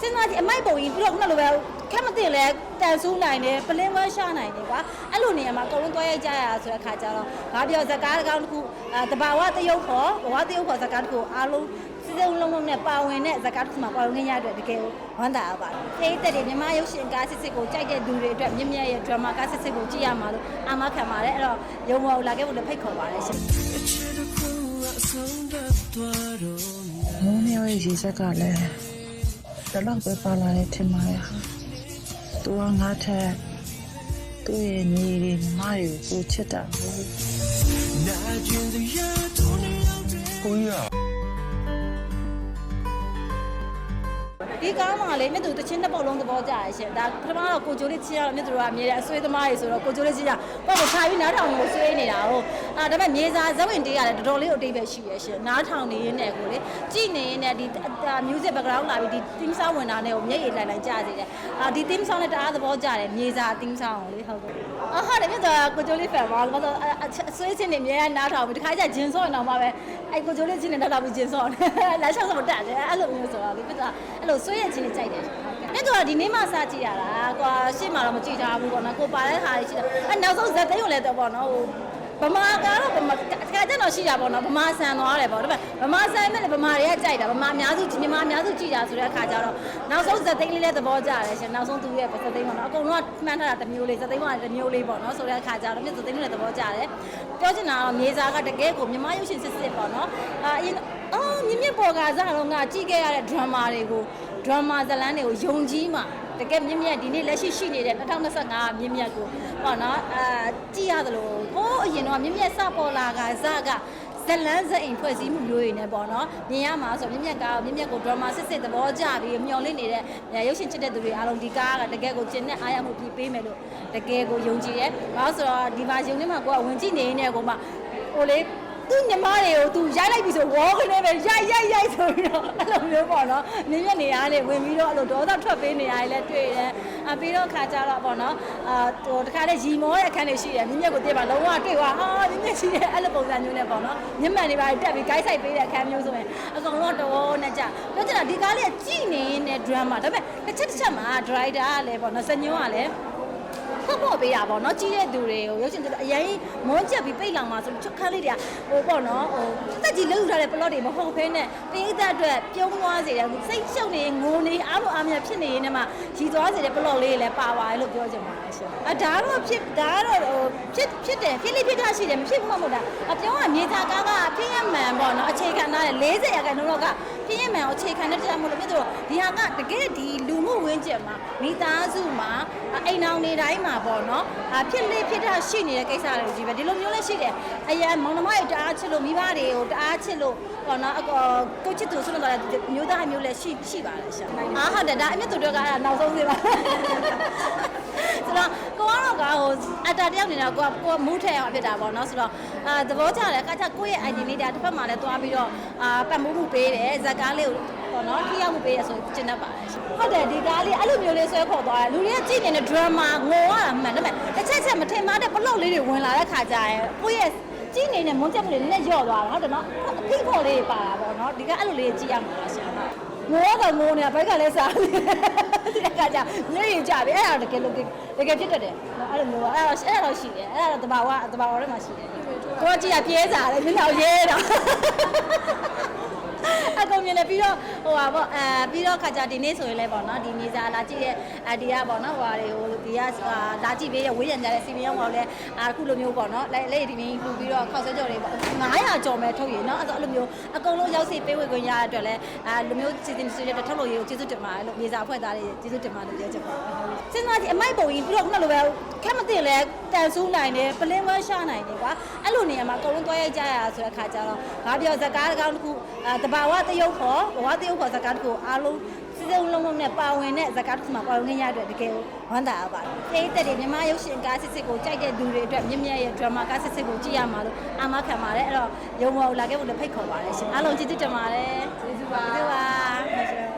စဉ်းစားကြည့်အမိုက်ပုံကြီးပြီးတော့ခုနလိုပဲခက်မသိလဲတန်ဆူးနိုင်တယ်ပလင်းဝဲရှာနိုင်တယ်ကွာအဲ့လိုနေရာမှာအကုန်လုံးတွဲရိုက်ကြရဆိုတဲ့ခါကျတော့ဘာပြောဇကားကောင်းတစ်ခုအဲတဘာဝတရုပ်ခေါ်ဘဝတရုပ်ခေါ်ဇကားတစ်ခုအားလုံးစစ်စစ်လုံးလုံးနဲ့ပါဝင်တဲ့ဇကားတစ်ခုမှာပါဝင်ရတဲ့တကယ်ဝမ်းသာရပါတယ်။ခေတ်တဲ့မြမရုပ်ရှင်ကားစစ်စစ်ကိုကြိုက်တဲ့သူတွေအတွက်မြင့်မြတ်ရဲ့ drama ကားစစ်စစ်ကိုကြည့်ရမှာလို့အာမခံပါတယ်အဲ့တော့ရုံမောလာခဲ့ဖို့လည်းဖိတ်ခေါ်ပါတယ်ရှင်။မိုးမျိုးရဲ့ရေစက်ကလည်း တလောက်ပဲပါလာတယ်ထင်ပါတယ်။သူကငါထက်သူ့ရဲ့ညီတွေညီမတွေကိုကိုချစ်တာကိုကိုကြီးက ဒီကားမှာလေမြတ်သူတချင်းတစ်ပုတ်လုံးသဘောကျရရှင်ဒါပထမတော့ကိုကျိုးလေးချီရတော့မြတ်သူကအမြဲတမ်းအဆွေးသမားတွေဆိုတော့ကိုကျိုးလေးချီရပေါ့ကိုခြာပြီးနားထောင်ကိုဆွေးနေတာဟုတ်အာဒါပေမဲ့မြေစာဇဝင်တေးကလည်းတော်တော်လေးအတိတ်ပဲရှိရရှင်နားထောင်နေရင်းနဲ့ကိုလေကြည်နေရင်းနဲ့ဒီ music background လာပြီးဒီ theme song ဝင်တာနဲ့ကိုမျက်ရည်လိုက်လိုက်ကြားစေတယ်အာဒီ theme song နဲ့တအားသဘောကျတယ်မြေစာ theme song ကိုလေဟုတ်ကဲ့အာဟာတယ်မြတ်သူကကိုကျိုးလေး fan ပါဘာလို့အဆွေးချင်းနေအများနားထောင်ပြီးဒီခါကျဂျင်းစောရင်တော့မှပဲအဲ့ကိုကျိုးလေးချင်းနေနားထောင်ပြီးဂျင်းစောတယ်လမ်းလျှောက်စမတက်တယ်အဲ့လိုမျိုးဆိုတော့လေမြတ်သူကအဲ့လိုဆွေးရချင်းနေကြိုက်တယ်မြတ်သူကဒီနေ့မှစကြည့်ရတာကွာရှေ့မှာတော့မကြည့်ကြဘူးပေါ့နော်ကိုပါတဲ့ဟာတွေရှိတယ်အဲ့နောက်ဆုံးဇက်သိန်းကိုလည်းတော့ပေါ့နော်ဟို ဗမာကတော့ဗမာတခါကျတော့ရှိတာပေါ့နော်ဗမာဆန်သွားတယ်ပေါ့ဒါပေမဲ့ဗမာဆန်မဲ့လည်းဗမာတွေကကြိုက်တာဗမာအများစုမြန်မာအများစုကြည့်တာဆိုတဲ့အခါကျတော့နောက်ဆုံးဇက်သိန်းလေးလည်းသဘောကျတယ်ရှင်နောက်ဆုံးသူရဲ့ဇက်သိန်းပေါ့နော်အကုန်လုံးကမှန်းထားတာတစ်မျိုးလေးဇက်သိန်းကတစ်မျိုးလေးပေါ့နော်ဆိုတဲ့အခါကျတော့မြတ်ဇက်သိန်းလည်းသဘောကျတယ်ပြောချင်တာကတော့မြေစာကတကယ်ကိုမြန်မာရုပ်ရှင်စစ်စစ်ပေါ့နော်အာအရင်အော်မြင့်မြင့်ပေါ်ကစားတော့ငါကြည့်ခဲ့ရတဲ့ drama တွေကို drama ဇလန်းတွေကိုယုံကြည်မှ တကယ်မြင့်မြတ်ဒီနေ့လက်ရှိရှိနေတဲ့2025မြင့်မြတ်ကိုပေါ့နော်အာကြည့်ရသလိုဟိုးအရင်တော့မြင့်မြတ်စပေါ်လာကဇကဇလန်းဇအိမ်ဖွဲ့စည်းမှုမျိုးတွေနဲ့ပေါ့နော်မြင်ရမှာဆိုမြင့်မြတ်ကားကိုမြင့်မြတ်ကို drama စစ်စစ်သဘောကျပြီးမျော်လင့်နေတဲ့ရုပ်ရှင်ချစ်တဲ့သူတွေအားလုံးဒီကားကတကယ်ကိုကျင်တဲ့အားရမှုပြီးပေးမယ်လို့တကယ်ကိုယုံကြည်ရဲ။ဘာလို့ဆိုတော့ဒီမှာယုံနေမှာကိုကဝင်ကြည့်နေနေကိုမှဟိုလေ သူညီမတွေကိုသူရိုက်လိုက်ပြီဆိုဝေါခနေပဲရိုက်ရိုက်ရိုက်ဆိုပြီးတော့အဲ့လိုမျိုးပေါ့နော်နင်းရနေရနေဝင်ပြီးတော့အဲ့လိုဒေါသထွက်ပေးနေရတယ်လည်းတွေ့တယ်အပြီးတော့ခါကြတော့ပေါ့နော်အာဟိုတခါတည်းရီမောတဲ့အခန်းတွေရှိတယ်မြင့်မြတ်ကိုတွေ့ပါလုံးဝတွေ့သွားဟာမြင့်မြတ်ရှိတယ်အဲ့လိုပုံစံမျိုးနဲ့ပေါ့နော်မြင့်မှန်တွေပါတက်ပြီး guide ဆိုင်ပေးတဲ့အခန်းမျိုးဆိုရင်အကောင်လုံးတော့နဲ့ကြပြောချင်တာဒီကားလေးကကြည်နေတဲ့ drama ဒါပေမဲ့တစ်ချက်တစ်ချက်မှာ driver ကလည်းပေါ့နော်စညွန်းကလည်း ဖောက်ဖောက်ပေးတာပေါ့နော်ကြီးတဲ့သူတွေကိုရုပ်ရှင်သူအရင်မွန်းချက်ပြီးပိတ်လောင်มาဆိုချက်ခန်းလေးတွေကဟိုပေါ့နော်ဟိုတက်ကြီးလှုပ်ထားတဲ့ plot တွေမဟုတ်ဘဲနဲ့ပိဋကအတွက်ပြုံးသွားစေတယ်စိတ်ရှုပ်နေငိုနေအားလို့အားမရဖြစ်နေရင်မှရီသွားစေတဲ့ plot လေးတွေလည်းပါပါတယ်လို့ပြောချင်ပါတယ်ရှင်အဒါတော့ဖြစ်ဒါကတော့ဟိုဖြစ်ဖြစ်တယ်ဖြစ်လိဖြစ်တာရှိတယ်မဖြစ်ဘူးမဟုတ်တာအပြောင်းကမြေသားကားကဖြစ်ရမှန်ပေါ့နော်အခြေခံထားတယ်40ရာခိုင်နှုန်းလောက်က ဖြစ်ရမှန်ကိုအခြေခံတဲ့တရားမလို့ဖြစ်တော့ဒီဟာကတကယ်ဒီလူမှုဝန်းကျင်မှာမိသားစုမှာအိမ်အောင်နေတိုင်းမှာပေါ့နော်အဖြစ်လိဖြစ်တာရှိနေတဲ့ကိစ္စတွေကြီးပဲဒီလိုမျိုးလည်းရှိတယ်အရန်မောင်နှမတွေတအားချစ်လို့မိဘတွေကိုတအားချစ်လို့ပေါ့နော်အကောကိုချစ်သူဆွလို့တော့မျိုးသားမျိုးလည်းရှိရှိပါတယ်ရှာအားဟုတ်တယ်ဒါအမြင့်သူတို့ကအဲ့ဒါနောက်ဆုံးသေးပါဆိုတော့ကိုကတော့ကဟို အတာတယောက်နေတော့ကိုကကိုမူးထဲအောင်ဖြစ်တာပေါ့နော်ဆိုတော့အာသဘောကျတယ်အခါကျကိုယ့်ရဲ့ ID လေးဒါတစ်ဖက်မှာလည်းသွားပြီးတော့အာပတ်မှုမှုပေးတယ်ဇက်ကားလေးကိုပေါ့နော်ထိရောက်မှုပေးရဆိုကျင်တတ်ပါတယ်ဟုတ်တယ်ဒီကားလေးအဲ့လိုမျိုးလေးဆွဲခေါ်သွားတယ်လူတွေကကြည့်နေတဲ့ drama ငိုရတာမှန်ဒါပေမဲ့တစ်ချက်ချက်မထင်မှတဲ့ပလုတ်လေးတွေဝင်လာတဲ့ခါကျရင်ကိုယ့်ရဲ့ကြည့်နေတဲ့မုန်းချက်မှုတွေနည်းနည်းညော့သွားတာဟုတ်တယ်နော်အဖိဖို့လေးပါတာပေါ့နော်ဒီကအဲ့လိုလေးကြည့်ရမှာရှင်ငိုတော့ငိုနေတာဘိုက်ကလည်းစားနေဒီ ကကြမျက်ရည်ကြပြီအဲ့ဒါတကယ်လို့တကယ်ဖြစ်တတ်တယ်အဲ့လိုမျိုးအဲ့တော့အဲ့တော့ရှိတယ်အဲ့ဒါတော့တဘာဝတဘာဝထဲမှာရှိတယ်ကိုကြည့်ရပြဲစားတယ်မျက်နှာရဲတာ အကုန်မြင်တယ်ပြီးတော့ဟိုပါပေါ့အဲပြီးတော့ခါကြဒီနေ့ဆိုရင်လည်းပေါ့နော်ဒီမြေစာလာကြည့်ရဲ့အဒီကပေါ့နော်ဟိုဟာတွေဟိုဒီကလာကြည့်ပေးရဝေးရံကြတဲ့စီမီယောင်းပေါ့လေအခုလိုမျိုးပေါ့နော်လက်လက်ဒီနေ့လူပြီးတော့ခောက်ဆွဲကြော်တွေပေါ့900ကျော်မဲ့ထုတ်ရည်နော်အဲ့တော့အဲ့လိုမျိုးအကုန်လုံးရောက်စီပေးဝေခွင့်ရတဲ့အတွက်လည်းအဲလိုမျိုးစီစဉ်စီတဲ့ထုတ်လို့ရကိုကျေးဇူးတင်ပါတယ်လို့မြေစာအဖွဲ့သားတွေကျေးဇူးတင်ပါတယ်ပြောချင်ပါတယ်စဉ်းစားကြည့်အမိုက်ပုံကြီးပြီးတော့ခုနလိုပဲခက်မသိလဲတန်ဆူးနိုင်တယ်ပလင်းဝဲရှာနိုင်တယ်ကွာအဲ့လိုနေရာမှာအကုန်လုံးတွဲရိုက်ကြရဆိုတဲ့ခါကျတော့ဘာပြောဇကားကောင်းတစ်ခုအဲတဘာဝတရုပ်ခေါ်ဘဝတရုပ်ခေါ်ဇကားတစ်ခုအားလုံးစစ်စစ်လုံးလုံးနဲ့ပါဝင်တဲ့ဇကားတစ်ခုမှာပါဝင်ရတဲ့တကယ်ဝမ်းသာရပါတယ်။ခေတ်တဲ့မြမရုပ်ရှင်ကားစစ်စစ်ကိုကြိုက်တဲ့သူတွေအတွက်မြင့်မြတ်ရဲ့ drama ကားစစ်စစ်ကိုကြည့်ရမှာလို့အာမခံပါတယ်။အဲ့တော့ရုံမောလာခဲ့ဖို့လည်းဖိတ်ခေါ်ပါတယ်ရှင်။အားလုံးကျေးဇူးတင်ပါတယ်။ကျေးဇူးပါ။ကျေးဇူးပါ